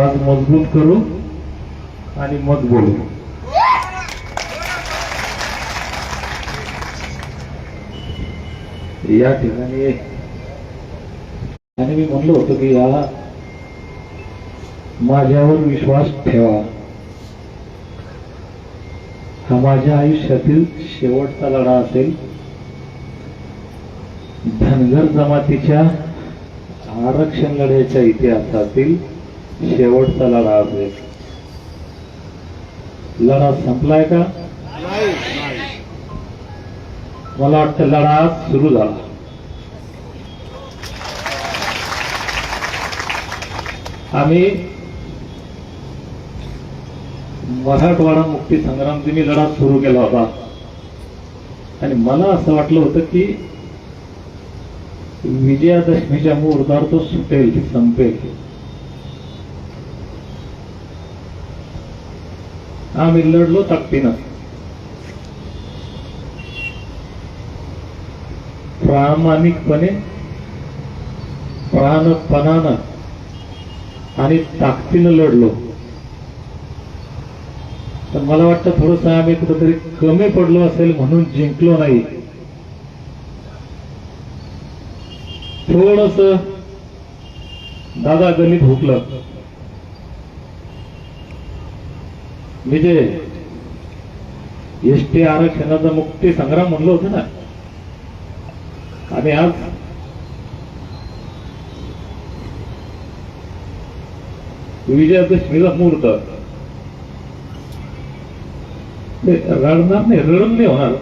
आवाज मजबूत करू आणि मग बोलू. या ठिकाणी आणि मी म्हणलो होतो की या माझ्यावर विश्वास ठेवा. हा माझ्या आयुष्यातील शेवटचा लढा असेल. धनगर जमातीच्या आरक्षण लढ्याच्या इतिहासातील शेवटचा लढा असेल. लढा संपलाय का? मला वाटतं लढा सुरू झाला. आम्ही मराठवाडा मुक्ती संग्राम दिनी लढा सुरू केला होता. आणि मला असं वाटलं होतं की विजयादशमीच्या मुहूर्तावर तो सुटेल संपेल. आम्ही लढलो ताकदीनं प्रामाणिकपणे प्राणपणानं आणि ताकदीनं लढलो. तर मला वाटतं थोडस आम्ही कुठेतरी कमी पडलो असेल म्हणून जिंकलो नाही. थोडस दादा गणित हुकलं. विजय एसटी आरक्षणाचा मुक्ती संग्राम म्हणलं होतं ना. आणि आज विजयादशमीचा मुहूर्त. ते रडणार नाही रडून नाही होणार.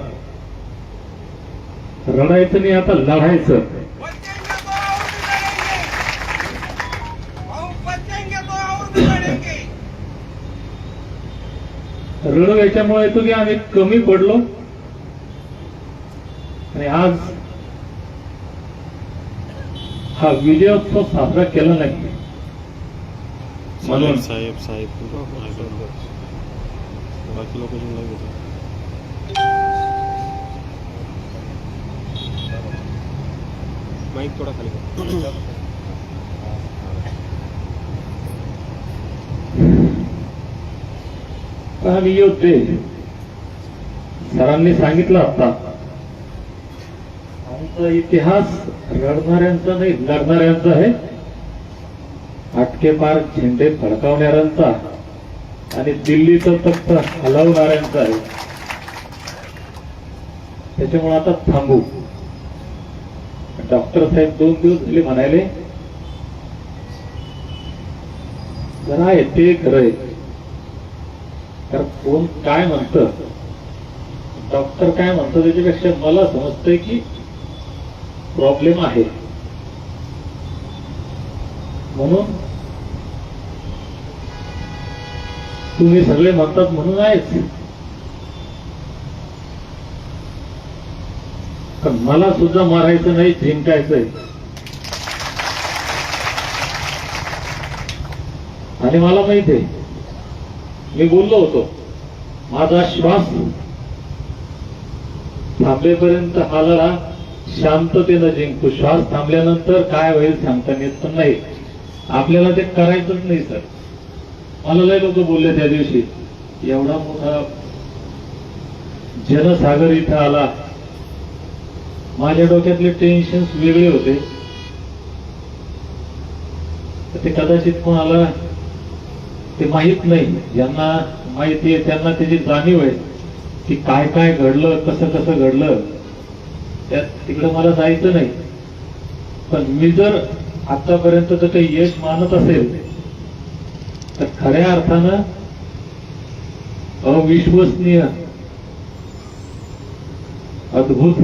रडायचं नाही आता लढायचं. रडू याच्यामुळे येतो की आम्ही कमी पडलो. आणि आज हा विजयोत्सव साजरा केला नाही. म्हणून. साहेब साहेब बाकी लोक माईक थोडा खाली कर. आम्ही योद्धे सरांनी सांगितलं आता. आमचा इतिहास रडणाऱ्यांचा नाही लढणाऱ्यांचा आहे. आटके पार झेंडे फडकावणाऱ्यांचा आणि दिल्लीचं तख्त हलवणाऱ्यांचा आहे. त्याच्यामुळे आता थांबू. डॉक्टर साहेब दोन दिवस झाले म्हणाले जरा आहे ते खरं आहे. तर कोण काय म्हणतं? डॉक्टर काय म्हणतो त्याच्यापेक्षा मला समजतंय की प्रॉब्लेम आहे. म्हणून तुम्ही सगळे म्हणतात म्हणून आहेच. पण मला सुद्धा मारायचं नाही जिंकायचंय. आणि मला माहीत आहे मी बोललो होतो माझा श्वास थांबेपर्यंत हा लढा शांततेनं जिंकू. श्वास थांबल्यानंतर काय होईल सांगता येत पण नाही. आपल्याला ते करायचंच नाही सर. मला लय लोक बोलले त्या दिवशी एवढा मोठा जनसागर इथं आला. माझ्या डोक्यातले टेन्शन वेगळे होते. तर ते कदाचित कोणाला ते माहीत नाही. ज्यांना माहिती आहे त्यांना त्याची जाणीव आहे की काय काय घडलं कसं कसं घडलं. त्यात तिकडं मला जायचं नाही. पण मी जर आतापर्यंत जर काही यश मानत असेल तर खऱ्या अर्थानं अविश्वसनीय अद्भुत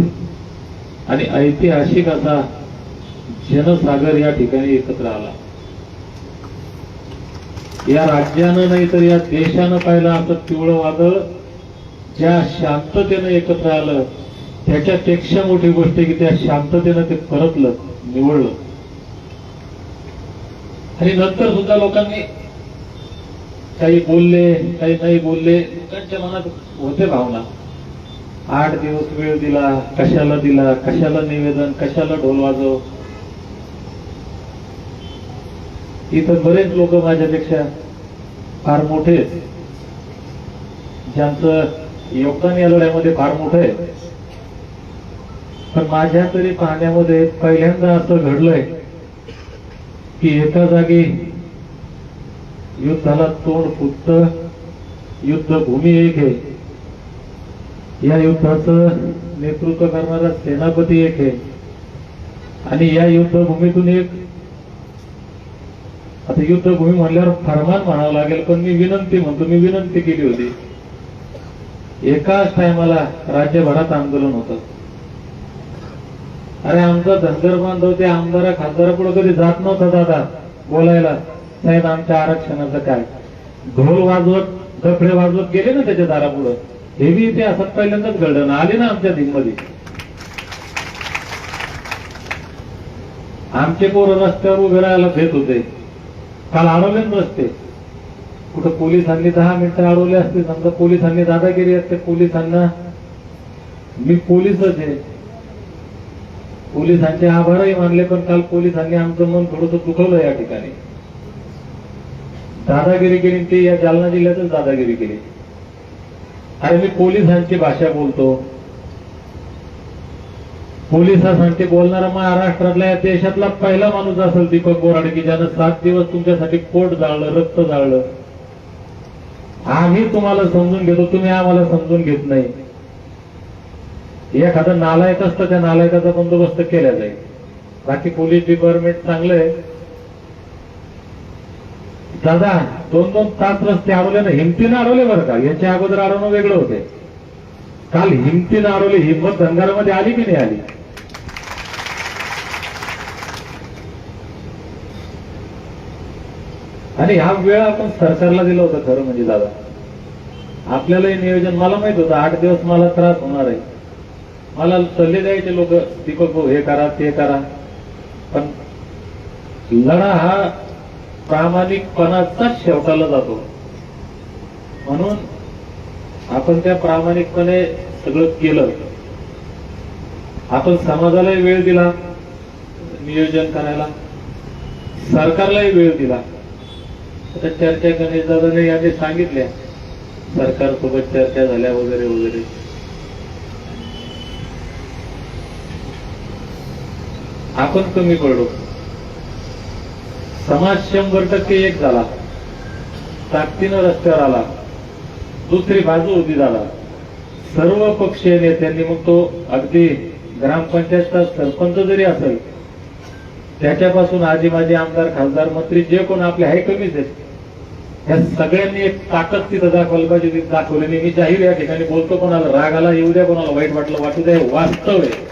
आणि ऐतिहासिक असा जनसागर या ठिकाणी एकत्र आला. या राज्यानं नाही तर या देशानं पाहिलं असं पिवळं वादळ ज्या शांततेनं एकत्र आलं त्याच्यापेक्षा मोठी गोष्ट की त्या शांततेनं ते परतलं निवडलं. आणि नंतर सुद्धा लोकांनी काही बोलले काही नाही बोलले लोकांच्या मनात होते भावना. आठ दिवस वेळ दिला कशाला दिला कशाला निवेदन कशाला ढोल वाजव इथं बरेच लोक माझ्यापेक्षा फार मोठे ज्यांचं योगदान या लढ्यामध्ये फार मोठं आहे. पण माझ्या तरी पाहण्यामध्ये पहिल्यांदा असं घडलंय की एका जागी युद्धाला तोंड फुटत युद्धभूमी एक आहे. या युद्धाचं नेतृत्व करणारा सेनापती एक आहे. आणि या युद्धभूमीतून एक आता युद्धभूमी म्हणल्यावर फरमान म्हणावं लागेल पण मी विनंती म्हणतो मी विनंती केली होती. एकाच टायमाला राज्यभरात आंदोलन होत. अरे आमचा धनगर बांधव ते आमदारा खासदारा पुढे कधी जात नव्हता दादा बोलायला. साहेब आमच्या आरक्षणाचं काय? ढोल वाजवत गफडे वाजवत गेले ना त्याच्या दारापुढं. हे बी इथे पहिल्यांदाच घडलं ना आले ना आमच्या दिनमध्ये. आमचे पोरं रस्त्यावर उभे राहायला भेट होते. काल अडवलेच नसते कुठं पोलिसांनी दहा मिनिटं अडवले असते समजा पोलिसांनी दादागिरी असते पोलिसांना मी पोलीसच आहे. पोलिसांचे आभारही मानले पण काल पोलिसांनी आमचं मन थोडस दुखवलं या ठिकाणी. दादागिरी केली ते या जालना जिल्ह्यातच दादागिरी केली. अरे मी पोलिसांची भाषा बोलतो. पोलिसांसाठी बोलणारा महाराष्ट्रातल्या देशातला पहिला माणूस असेल दीपक बोराडे की ज्यानं सात दिवस तुमच्यासाठी पोट जाळलं रक्त जाळलं. आम्ही तुम्हाला समजून घेतो तुम्ही आम्हाला समजून घेत नाही. एखादा नालायक असतं त्या नालायकाचा बंदोबस्त केला जाईल. बाकी पोलीस डिपार्टमेंट चांगलं आहे. दादा दोन दोन तास रस्ते अडवले ना हिमतीनं अडवले बरं का? याच्या अगोदर अडवणं वेगळं होते काल हिमतीनं नारवली हिंमत धनगरामध्ये आली की नाही आली? आणि हा वेळ आपण सरकारला दिला होता खरं म्हणजे दादा. आपल्यालाही नियोजन मला माहीत होतं आठ दिवस मला त्रास होणार आहे. मला सल्ले द्यायचे लोक दीपक भाऊ हे करा ते करा. पण लढा हा प्रामाणिकपणाचाच शेवटाला जातो. म्हणून आपण त्या प्रामाणिकपणे सगळं केलं. आपण समाजालाही वेळ दिला नियोजन करायला. सरकारलाही वेळ दिला. आता चर्चा गणेश दादाने यांनी सांगितल्या. सरकारसोबत चर्चा झाल्या वगैरे वगैरे. आपण कमी पडलो. समाज शंभर टक्के एक झाला. ताकदीनं रस्त्यावर आला. दुसरी बाजू उभी झाला. सर्व पक्षीय नेत्यांनी मग तो अगदी ग्रामपंचायतचा सरपंच जरी असेल त्याच्यापासून आजी माझे आमदार खासदार मंत्री जे कोण आपले आहे कमीच आहेत. या सगळ्यांनी एक ताकद तिथं दाखवायला पाहिजे तिथे दाखवली नाही. मी जाहीर या ठिकाणी बोलतो कोणाला राग आला येऊ द्या कोणाला वाईट वाटलं वाटू द्या हे वास्तव आहे.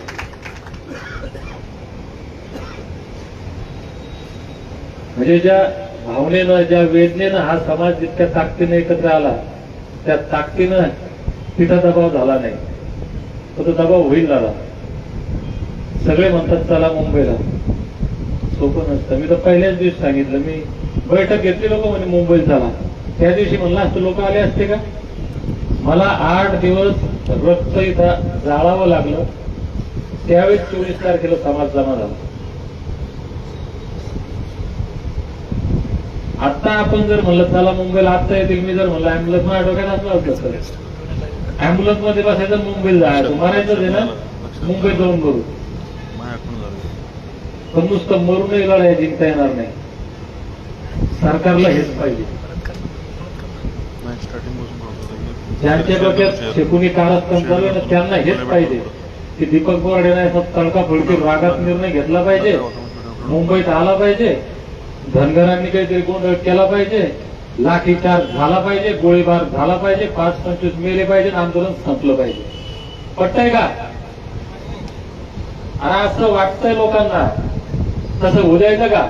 म्हणजे ज्या भावनेनं ज्या वेदनेनं हा समाज जितक्या ताकदीने एकत्र आला त्या ताकदीनं तिथं दबाव झाला नाही. तर तो दबाव होईल झाला सगळे म्हणतात चला मुंबईला. सोपं नसतं. मी तर पहिल्याच दिवशी सांगितलं मी बैठक घेतली लोक म्हणे मुंबईत झाला त्या दिवशी म्हणला असतं लोक आले असते का? मला आठ दिवस रक्त इथं जाळावं लागलं. त्यावेळेस चोवीस तारखेला समाज जमा झाला. आता आपण जर म्हणलं चला मुंबईला आता येतील मी जर म्हणलं अँब्युलन्स माझ्या डोक्यात असलं होतं सर अँब्युलन्समध्ये बसायचं मुंबईला जायचं. मारायचं आहे ना मुंबईत जाऊन बघू. पण नुसतं मरूनही लढाई जिंकता येणार नाही. सरकारला हेच पाहिजे. ज्यांच्या डोक्यात शेकुनी कारस्थान चालू आहे ना त्यांना हेच पाहिजे. की दीपक बोराडेने तडका फडकी रागात निर्णय घेतला पाहिजे. मुंबईत आला पाहिजे. धनगरांनी काहीतरी गोंधळ केला पाहिजे लाठीचार्ज झाला पाहिजे गोळीबार झाला पाहिजे पाच पंचवीस मेले पाहिजे आंदोलन संपलं पाहिजे. पटतंय का? आणि असं वाटतंय लोकांना. तसं होऊ द्यायचं का?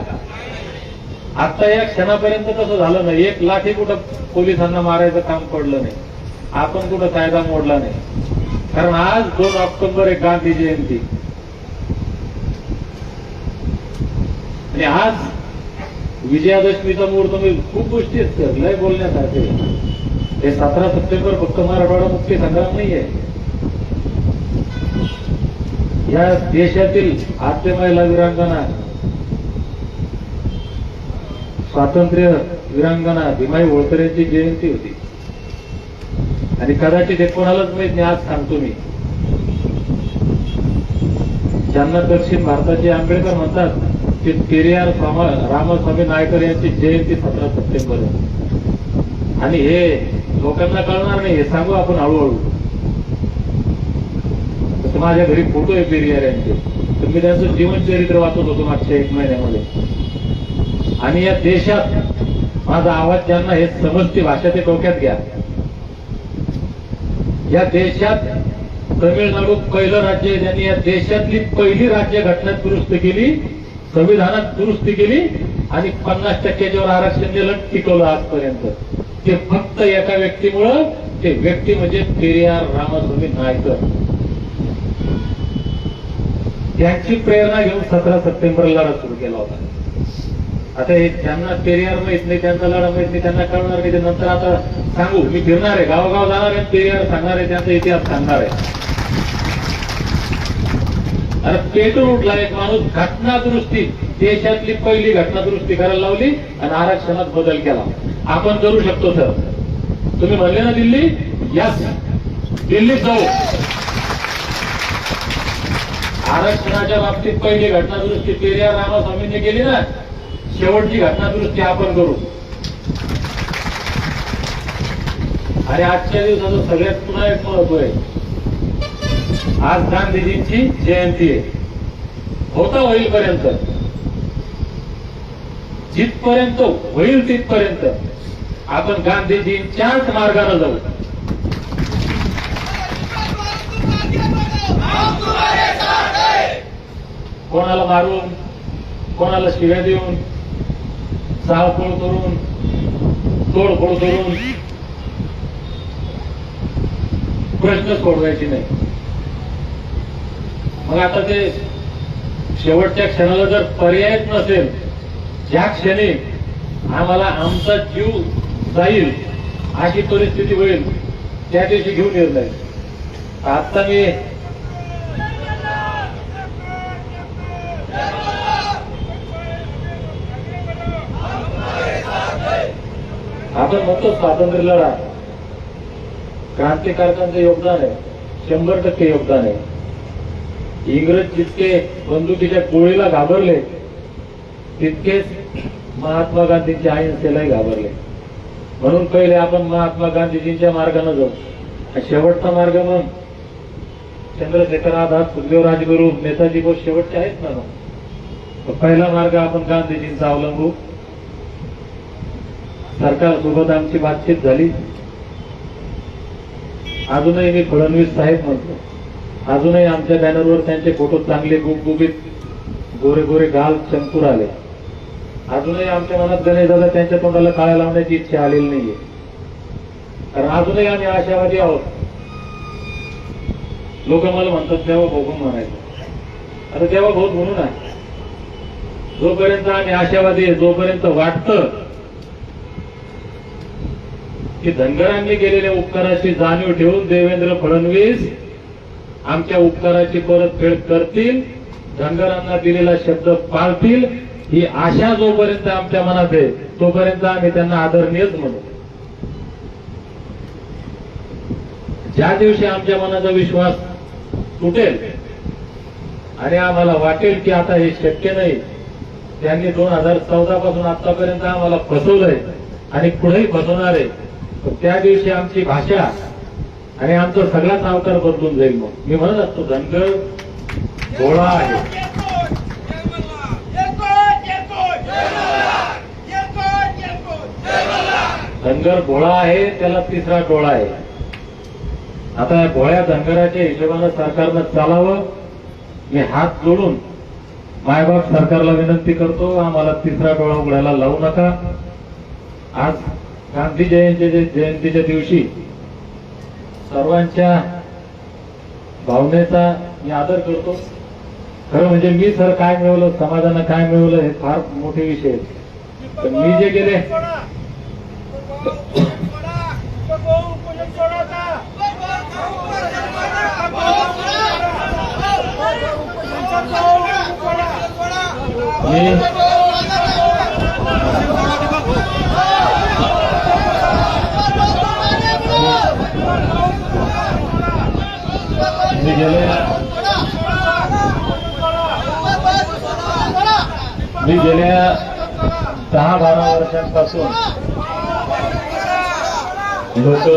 आता या क्षणापर्यंत तसं झालं नाही. एक लाठी कुठं पोलिसांना मारायचं काम पडलं नाही. आपण कुठं कायदा मोडला नाही. कारण आज दोन ऑक्टोबर आहे गांधी जयंती. आणि आज विजयादशमीचा मुहूर्त मी खूप गोष्टी आहेत लय बोलण्यासारखे हे सतरा सप्टेंबर फक्त मराठवाडा मुक्ती संग्राम नाहीये. या देशातील आद्य महिला स्वातंत्र्य वीरांगना भीमाई होळकर यांची जयंती होती. आणि कदाचित हे कोणालाच माहीत नाही आज सांगतो मी. ज्यांना दक्षिण भारताचे आंबेडकर म्हणतात ते पेरियार रामस्वामी नायकर यांची जयंती सतरा सप्टेंबर आहे. आणि हे लोकांना कळणार नाही हे सांगू आपण हळूहळू. माझ्या घरी फोटो आहे पेरियार यांचे. तर मी त्यांचं जीवनचरित्र वाचत होतो मागच्या एक महिन्यामध्ये. आणि या देशात माझा आवाज ज्यांना हे समजते भाषा ते डोक्यात घ्या. या देशात तमिळनाडू पहिलं राज्य आहे. त्यांनी या देशातली पहिली राज्य घटना दुरुस्त केली. संविधानात दुरुस्ती केली आणि पन्नास टक्क्याच्यावर आरक्षण दिलं टिकवलं आजपर्यंत. ते फक्त एका व्यक्तीमुळं ते व्यक्ती म्हणजे पेरियार रामस्वामी नायकर. त्यांची प्रेरणा घेऊन सतरा सप्टेंबरला लढा सुरू केला होता. आता हे ज्यांना पेरियार माहीत नाही त्यांचा लढा माहीत नाही त्यांना कळणार नाही. ते नंतर आता सांगू मी फिरणार आहे गावोगाव जाणार आहे पेरियार सांगणार आहे त्यांचा इतिहास सांगणार आहे. अरे पेटून उठला एक माणूस घटना दुरुस्ती देशातली पहिली घटना दुरुस्ती करायला लावली आणि आरक्षणात बदल केला. आपण करू शकतो सर. तुम्ही म्हणले ना दिल्ली? यस दिल्लीत जाऊ. आरक्षणाच्या बाबतीत पहिली घटनादुरुस्ती पेरियार रामास्वामींनी केली ना? शेवटची घटनादुरुस्ती आपण करू. आणि आजच्या दिवसाचं सगळ्यात पुन्हा एक महत्त्व आहे. आज गांधीजींची जयंती आहे. होता होईलपर्यंत जिथपर्यंत होईल तिथपर्यंत आपण गांधीजींच्याच मार्गाने जाऊ. कोणाला मारून कोणाला शिव्या देऊन चाळपोळ करून तोडफोड करून प्रश्न सोडवायचे नाही. मग आता ते शेवटच्या क्षणाला जर पर्यायच नसेल ज्या क्षणी आम्हाला आमचा जीव जाईल अशी परिस्थिती होईल त्या दिवशी घेऊन येत नाही. आता मी आपण म्हणतो स्वातंत्र्य लढा क्रांतिकारकांचं योगदान आहे. शंभर टक्के योगदान आहे. इंग्रज जितके बंदुकीच्या गोळीला घाबरले तितकेच महात्मा गांधींच्या अहिंसेलाही घाबरले. म्हणून पहिले आपण महात्मा गांधीजींच्या मार्गाने जाऊ. शेवटचा मार्ग मग चंद्रशेखर आझाद सुखदेव राजगुरू नेताजी बोस शेवटचे आहेत ना मग. पहिला मार्ग आपण गांधीजींचा अवलंबू. सरकारसोबत आमची बातचीत झाली. अजूनही मी फडणवीस साहेब म्हणतो. अजूनही आमच्या बॅनरवर त्यांचे फोटो चांगले गुबगुबीत गोरे गोरे गाल चंकूर आले. अजूनही आमच्या मनात गणेश दादा त्यांच्या तोंडाला काळ्या लावण्याची इच्छा आलेली नाहीये. कारण अजूनही आम्ही आशावादी आहोत. लोक मला म्हणतात तेव्हा भोगून म्हणायचं. आता तेव्हा भाऊ म्हणून आहे. जोपर्यंत आम्ही आशावादी आहे जोपर्यंत वाटतं की धनगरांनी केलेल्या उपकाराची जाणीव ठेवून देवेंद्र फडणवीस आमच्या उपकाराची परतफेड करतील धनगरांना दिलेला शब्द पाळतील ही आशा जोपर्यंत आमच्या मनात आहे तोपर्यंत आम्ही त्यांना आदरणीयच म्हणू. ज्या दिवशी आमच्या मनाचा विश्वास तुटेल आणि आम्हाला वाटेल की आता हे शक्य नाही त्यांनी दोन हजार चौदा पासून आतापर्यंत आम्हाला फसवलंय आणि पुढेही फसवणार आहे तर त्या दिवशी आमची भाषा आणि आमचा सगळाच अवतार बदलून जाईल मग. मी म्हणत असतो धनगर गोळा आहे. धनगर भोळा आहे त्याला तिसरा डोळा आहे. आता या भोळ्या धनगराच्या हिशोबानं सरकारनं चालावं. मी हात जोडून मायबाप सरकारला विनंती करतो आम्हाला तिसरा डोळा उघडायला लावू नका. आज गांधी जयंतीच्या जयंतीच्या दिवशी सर्वांच्या भावनेचा मी आदर करतो. खरं म्हणजे मी सर काय मिळवलं समाजानं काय मिळवलं हे फार मोठे विषय आहेत. पण मी जे गेले मी घेतले गेले. मी गेल्या दहा बारा वर्षांपासून लोक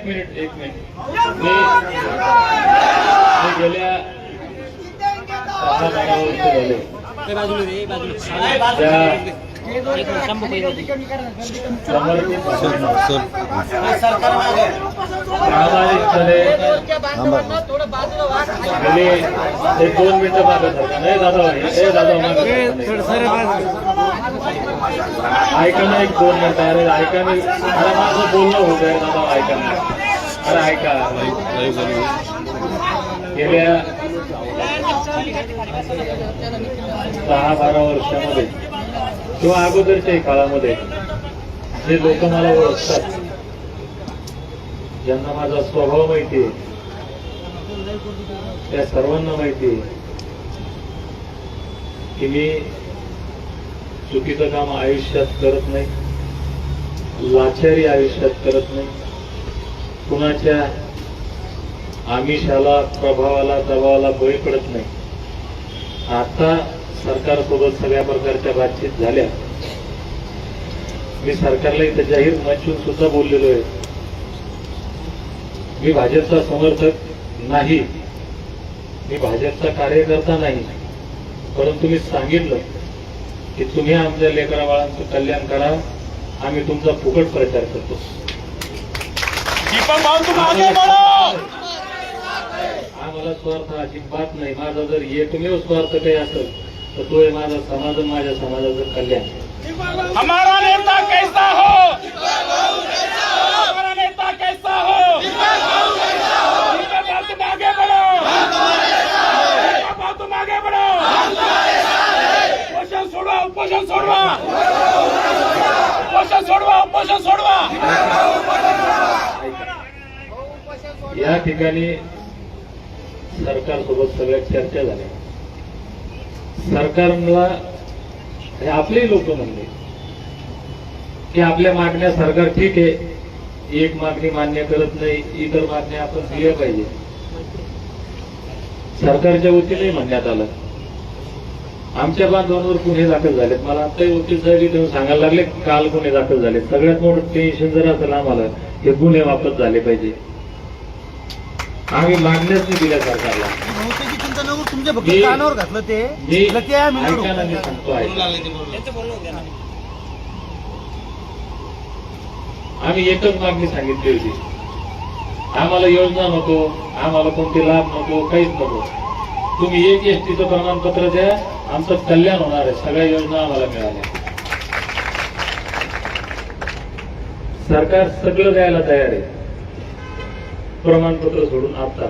एक मिनिट एक मिनिट. मी गेल्या सहा बारा वर्ष झाले ते बाजूला रे बाजूला. त्या समर्पित प्रामाणिकपणे गेली एक दोन मिनिटं मागत होता नाही दादा दादा मागत एक दोन मिनिटं. अरे ऐका अरे माझं बोलणं होत आहे दादा ऐका अरे ऐका. गेल्या दहा बारा वर्षामध्ये किंवा अगोदरच्याही काळामध्ये जे लोक मला ओळखतात ज्यांना माझा स्वभाव माहिती आहे त्या सर्वांना माहिती आहे की मी चुकीचं काम आयुष्यात करत नाही लाचारी आयुष्यात करत नाही. कुणाच्या आमिषाला प्रभावाला दबावाला बळी पडत नाही. आता सरकारसोबत सगळ्या प्रकारच्या बातचीत झाल्या. मी सरकारला इथं जाहीर मंचून सुद्धा बोललेलो आहे. मी भाजपचा समर्थक नाही. मी भाजपचा कार्यकर्ता नाही. परंतु मी सांगितलं की तुम्ही आमच्या लेकरा बाळांचं कल्याण करा आम्ही तुमचा फुकट प्रचार करतो. आम्हाला स्वार्थ अजिबात नाही. माझा जर एकमेव स्वार्थ काही असेल तर तो आहे माझा समाज माझ्या समाजाचं कल्याण. ठिकाणी सरकारसोबत सगळ्या चर्चा झाल्या. सरकारला हे आपले लोक म्हणले की आपल्या मागण्या सरकार ठीक आहे एक मागणी मान्य करत नाही इतर मागण्या आपण दिल्या पाहिजे. सरकारच्या वतीने म्हणण्यात आलं. आमच्या बांधवांवर गुन्हे दाखल झालेत. मला आताही वकील साहेब इथे सांगायला लागले काल गुन्हे दाखल झाले सगळ्यात मोठं टेन्शन जर असेल आम्हाला हे गुन्हे वापस झाले पाहिजे. आम्ही मागण्याच नाही दिल्या सरकारला. बहुतेक चिंता नको तुमच्या फक्त मी- कानावर घातलं ते. मी लकी आहे मी ऐका ना, मी सांगतो ऐका. आम्ही एकच मागणी सांगितली होती. आम्हाला योजना नको आम्हाला कोणते लाभ नको काहीच नको. तुम्ही एक एसटीचं प्रमाणपत्र द्या आमचं कल्याण होणार आहे. सगळ्या योजना आम्हाला मिळाल्या. सरकार सगळं द्यायला तयार आहे. प्रमाणपत्र सोडून आता.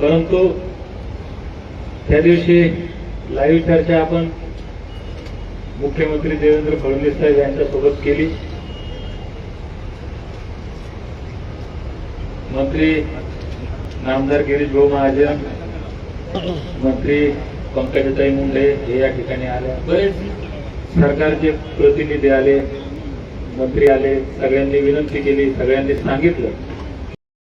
परंतु त्या दिवशी लाईव्ह चर्चा आपण मुख्यमंत्री देवेंद्र फडणवीस साहेब यांच्यासोबत केली. मंत्री नामदार गिरीश भाऊ महाजन मंत्री पंकजताई मुंडे हे या ठिकाणी आले. बरेच सरकारचे प्रतिनिधी आले मंत्री आले सगळ्यांनी विनंती केली सगळ्यांनी सांगितलं.